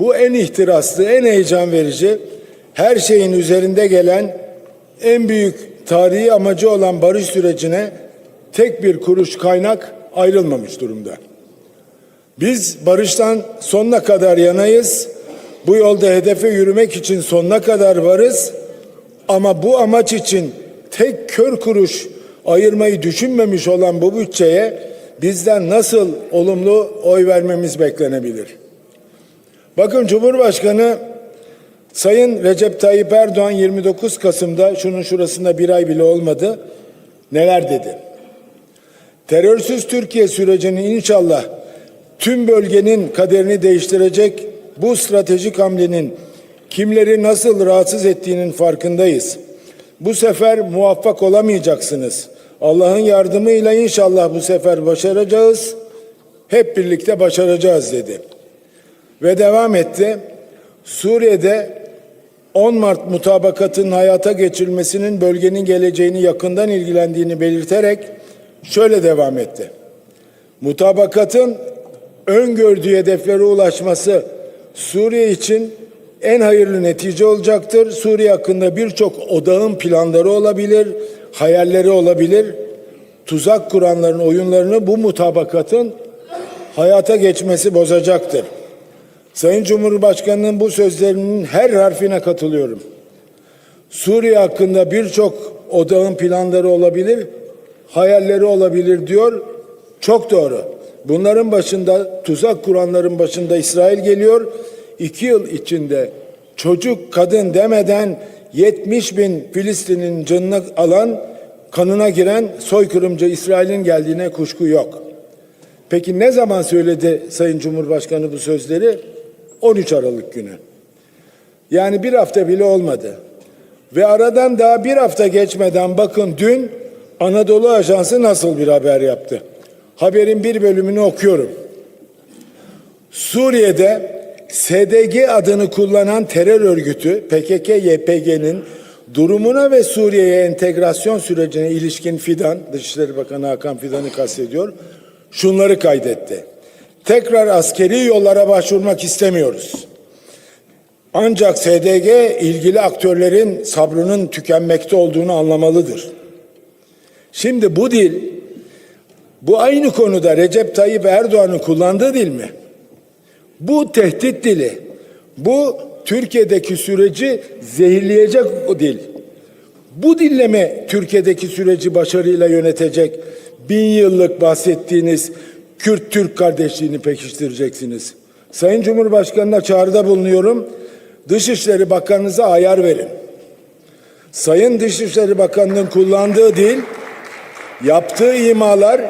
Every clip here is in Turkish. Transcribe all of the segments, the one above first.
bu en ihtiraslı, en heyecan verici, her şeyin üzerinde gelen en büyük tarihi amacı olan barış sürecine tek bir kuruş kaynak ayrılmamış durumda. Biz barıştan sonuna kadar yanayız. Bu yolda hedefe yürümek için sonuna kadar varız. Ama bu amaç için tek kör kuruş ayırmayı düşünmemiş olan bu bütçeye bizden nasıl olumlu oy vermemiz beklenebilir? Bakın Cumhurbaşkanı Sayın Recep Tayyip Erdoğan 29 Kasım'da şunun şurasında bir ay bile olmadı neler dedi? Terörsüz Türkiye sürecinin inşallah tüm bölgenin kaderini değiştirecek bu stratejik hamlenin kimleri nasıl rahatsız ettiğinin farkındayız. Bu sefer muvaffak olamayacaksınız. Allah'ın yardımıyla inşallah bu sefer başaracağız. Hep birlikte başaracağız dedi. Ve devam etti. Suriye'de 10 Mart mutabakatının hayata geçirilmesinin bölgenin geleceğini yakından ilgilendiğini belirterek şöyle devam etti. Mutabakatın öngördüğü hedeflere ulaşması Suriye için en hayırlı netice olacaktır. Suriye hakkında birçok odağın planları olabilir, hayalleri olabilir. Tuzak kuranların oyunlarını bu mutabakatın hayata geçmesi bozacaktır. Sayın Cumhurbaşkanı'nın bu sözlerinin her harfine katılıyorum. Suriye hakkında birçok odağın planları olabilir, hayalleri olabilir diyor. Çok doğru. Bunların başında, tuzak kuranların başında İsrail geliyor. İki yıl içinde çocuk, kadın demeden 70 bin Filistin'in canını alan, kanına giren soykırımcı İsrail'in geldiğine kuşku yok. Peki ne zaman söyledi Sayın Cumhurbaşkanı bu sözleri? 13 Aralık günü. Yani bir hafta bile olmadı. Ve aradan daha bir hafta geçmeden bakın dün Anadolu Ajansı nasıl bir haber yaptı? Haberin bir bölümünü okuyorum. Suriye'de SDG adını kullanan terör örgütü PKK-YPG'nin durumuna ve Suriye'ye entegrasyon sürecine ilişkin Fidan, Dışişleri Bakanı Hakan Fidan'ı kastediyor, şunları kaydetti. Tekrar askeri yollara başvurmak istemiyoruz. Ancak SDG ilgili aktörlerin sabrının tükenmekte olduğunu anlamalıdır. Şimdi bu dil bu aynı konuda Recep Tayyip Erdoğan'ın kullandığı dil mi? Bu tehdit dili. Bu Türkiye'deki süreci zehirleyecek o dil. Bu dille mi Türkiye'deki süreci başarıyla yönetecek bin yıllık bahsettiğiniz Kürt-Türk kardeşliğini pekiştireceksiniz? Sayın Cumhurbaşkanı'na çağrıda bulunuyorum. Dışişleri Bakanınıza ayar verin. Sayın Dışişleri Bakanı'nın kullandığı dil, yaptığı imalar,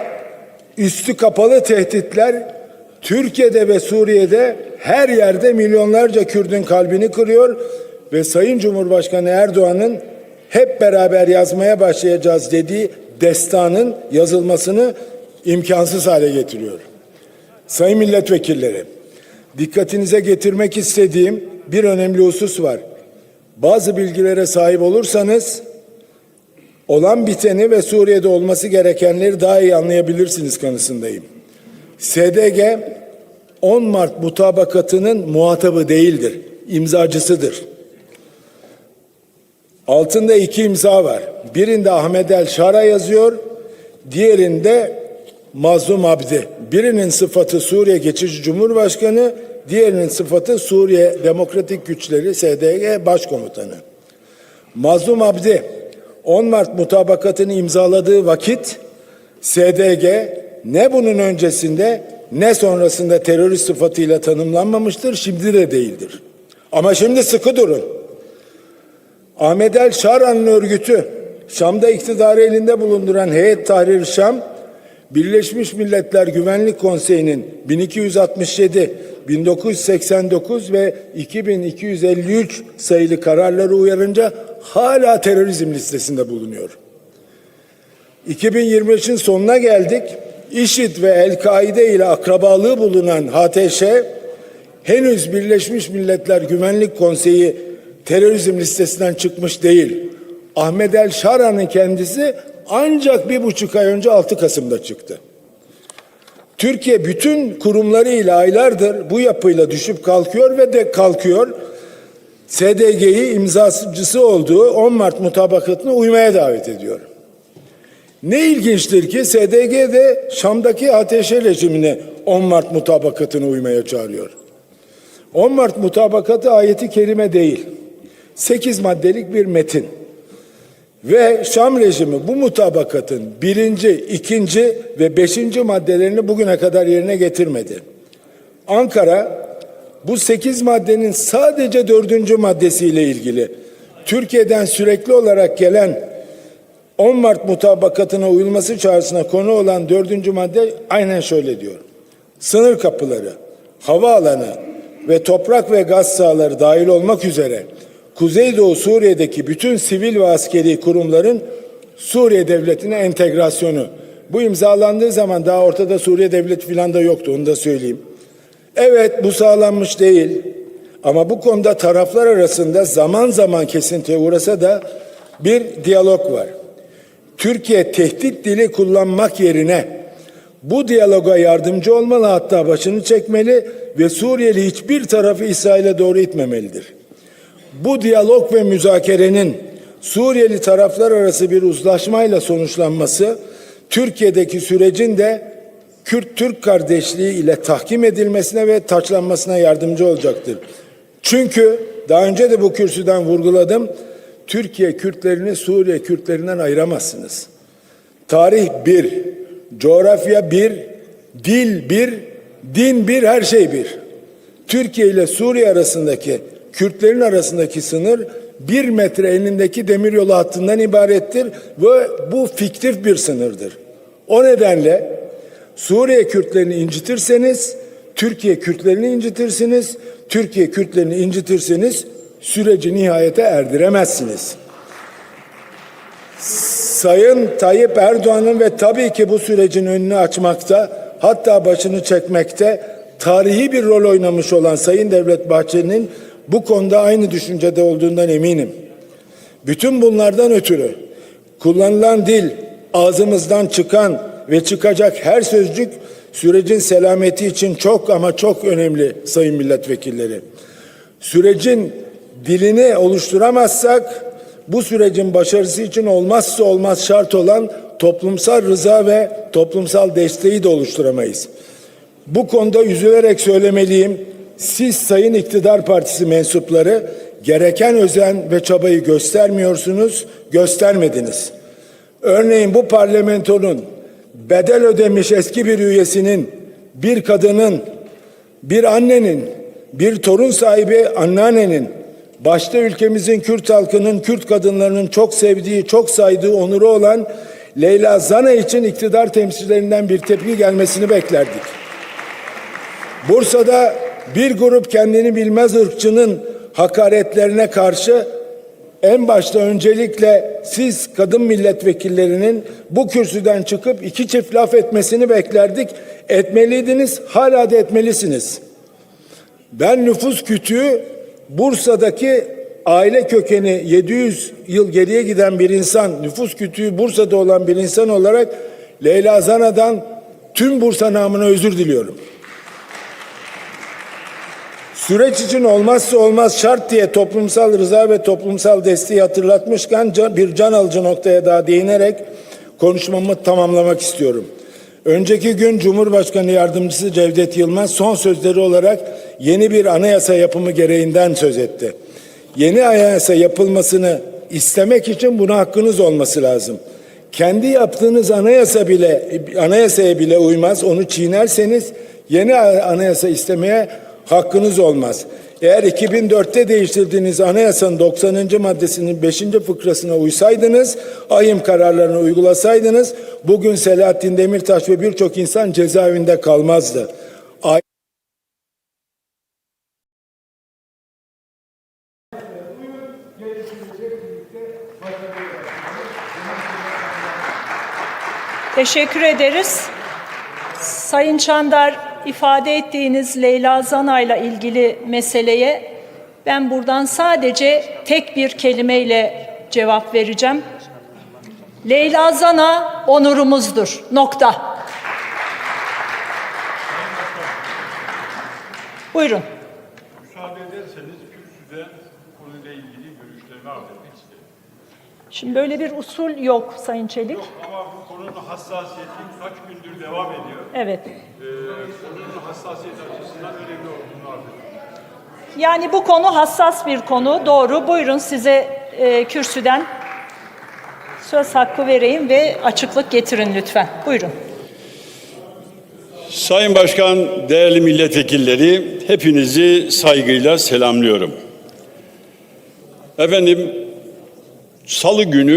üstü kapalı tehditler Türkiye'de ve Suriye'de her yerde milyonlarca Kürdün kalbini kırıyor ve Sayın Cumhurbaşkanı Erdoğan'ın hep beraber yazmaya başlayacağız dediği destanın yazılmasını imkansız hale getiriyor. Sayın milletvekilleri, dikkatinize getirmek istediğim bir önemli husus var. Bazı bilgilere sahip olursanız olan biteni ve Suriye'de olması gerekenleri daha iyi anlayabilirsiniz kanısındayım. SDG 10 Mart mutabakatının muhatabı değildir, imzacısıdır. Altında iki imza var. Birinde Ahmet El Şara yazıyor, diğerinde Mazlum Abdi. Birinin sıfatı Suriye Geçici Cumhurbaşkanı, diğerinin sıfatı Suriye Demokratik Güçleri SDG Başkomutanı. Mazlum Abdi 10 Mart mutabakatını imzaladığı vakit SDG ne bunun öncesinde ne sonrasında terörist sıfatıyla tanımlanmamıştır, şimdi de değildir. Ama şimdi sıkı durun. Ahmet El Şaran'ın örgütü, Şam'da iktidarı elinde bulunduran Heyet Tahrir Şam, Birleşmiş Milletler Güvenlik Konseyi'nin 1267, 1989 ve 2253 sayılı kararları uyarınca hala terörizm listesinde bulunuyor. 2023'ün sonuna geldik. IŞİD ve El-Kaide ile akrabalığı bulunan HTŞ henüz Birleşmiş Milletler Güvenlik Konseyi terörizm listesinden çıkmış değil. Ahmet El Şara'nın kendisi ancak bir buçuk ay önce 6 Kasım'da çıktı. Türkiye bütün kurumlarıyla aylardır bu yapıyla düşüp kalkıyor ve de kalkıyor. SDG'yi imzacısı olduğu 10 Mart mutabakatına uymaya davet ediyor. Ne ilginçtir ki SDG de Şam'daki ateşe rejimine 10 Mart mutabakatına uymaya çağırıyor. 10 Mart mutabakatı ayeti kerime değil. 8 maddelik bir metin. Ve Şam rejimi bu mutabakatın birinci, ikinci ve beşinci maddelerini bugüne kadar yerine getirmedi. Ankara bu sekiz maddenin sadece dördüncü maddesiyle ilgili Türkiye'den sürekli olarak gelen 10 Mart mutabakatına uyulması çağrısına konu olan dördüncü madde aynen şöyle diyor. Sınır kapıları, havaalanı ve toprak ve gaz sahaları dahil olmak üzere Kuzeydoğu Suriye'deki bütün sivil ve askeri kurumların Suriye Devleti'ne entegrasyonu. Bu imzalandığı zaman daha ortada Suriye Devleti filan da yoktu onu da söyleyeyim. Evet bu sağlanmış değil ama bu konuda taraflar arasında zaman zaman kesintiye uğrasa da bir diyalog var. Türkiye tehdit dili kullanmak yerine bu diyaloga yardımcı olmalı hatta başını çekmeli ve Suriyeli hiçbir tarafı İsrail'e doğru itmemelidir. Bu diyalog ve müzakerenin Suriyeli taraflar arası bir uzlaşmayla sonuçlanması Türkiye'deki sürecin de Kürt-Türk kardeşliği ile tahkim edilmesine ve taçlanmasına yardımcı olacaktır. Çünkü daha önce de bu kürsüden vurguladım. Türkiye Kürtlerini Suriye Kürtlerinden ayıramazsınız. Tarih bir, coğrafya bir, dil bir, din bir, her şey bir. Türkiye ile Suriye arasındaki, Kürtlerin arasındaki sınır bir metre enindeki demiryolu hattından ibarettir ve bu fiktif bir sınırdır. O nedenle Suriye Kürtlerini incitirseniz, Türkiye Kürtlerini incitirsiniz, Türkiye Kürtlerini incitirseniz süreci nihayete erdiremezsiniz. Sayın Tayyip Erdoğan'ın ve tabii ki bu sürecin önünü açmakta, hatta başını çekmekte tarihi bir rol oynamış olan Sayın Devlet Bahçeli'nin bu konuda aynı düşüncede olduğundan eminim. Bütün bunlardan ötürü kullanılan dil, ağzımızdan çıkan ve çıkacak her sözcük sürecin selameti için çok ama çok önemli sayın milletvekilleri. Sürecin dilini oluşturamazsak bu sürecin başarısı için olmazsa olmaz şart olan toplumsal rıza ve toplumsal desteği de oluşturamayız. Bu konuda üzülerek söylemeliyim. Siz Sayın İktidar Partisi mensupları gereken özen ve çabayı göstermiyorsunuz, göstermediniz. Örneğin bu parlamentonun bedel ödemiş eski bir üyesinin, bir kadının, bir annenin, bir torun sahibi anneannenin, başta ülkemizin Kürt halkının, Kürt kadınlarının çok sevdiği, çok saydığı onuru olan Leyla Zana için iktidar temsilcilerinden bir tepki gelmesini beklerdik. Bursa'da bir grup kendini bilmez ırkçının hakaretlerine karşı en başta öncelikle siz kadın milletvekillerinin bu kürsüden çıkıp iki çift laf etmesini beklerdik. Etmeliydiniz, hala da etmelisiniz. Ben nüfus kütüğü Bursa'daki aile kökeni 700 yıl geriye giden bir insan, nüfus kütüğü Bursa'da olan bir insan olarak Leyla Zana'dan tüm Bursa namına özür diliyorum. Süreç için olmazsa olmaz şart diye toplumsal rıza ve toplumsal desteği hatırlatmışken bir can alıcı noktaya daha değinerek konuşmamı tamamlamak istiyorum. Önceki gün Cumhurbaşkanı Yardımcısı Cevdet Yılmaz son sözleri olarak yeni bir anayasa yapımı gereğinden söz etti. Yeni anayasa yapılmasını istemek için buna hakkınız olması lazım. Kendi yaptığınız anayasa bile anayasaya bile uymaz. Onu çiğnerseniz yeni anayasa istemeye hakkınız olmaz. Eğer 2004'te değiştirdiğiniz anayasanın 90. maddesinin 5. fıkrasına uysaydınız, ahim kararlarını uygulasaydınız, bugün Selahattin Demirtaş ve birçok insan cezaevinde kalmazdı. Teşekkür ederiz. Sayın Çandar ifade ettiğiniz Leyla Zana'yla ilgili meseleye ben buradan sadece tek bir kelimeyle cevap vereceğim. Leyla Zana onurumuzdur. Nokta. Buyurun. Müsaade ederseniz kürsüde konuyla ilgili görüşlerimi arz etmek isterim. Şimdi böyle bir usul yok Sayın Çelik. Ama bu konunun hassasiyeti kaç gündür devam ediyor. Evet. Ee, konunun hassasiyeti açısından önemli olduğunu arz ediyorum. Yani bu konu hassas bir konu. Doğru. Buyurun size e, kürsüden söz hakkı vereyim ve açıklık getirin lütfen. Buyurun. Sayın Başkan, değerli milletvekilleri, hepinizi saygıyla selamlıyorum. Efendim, Salı günü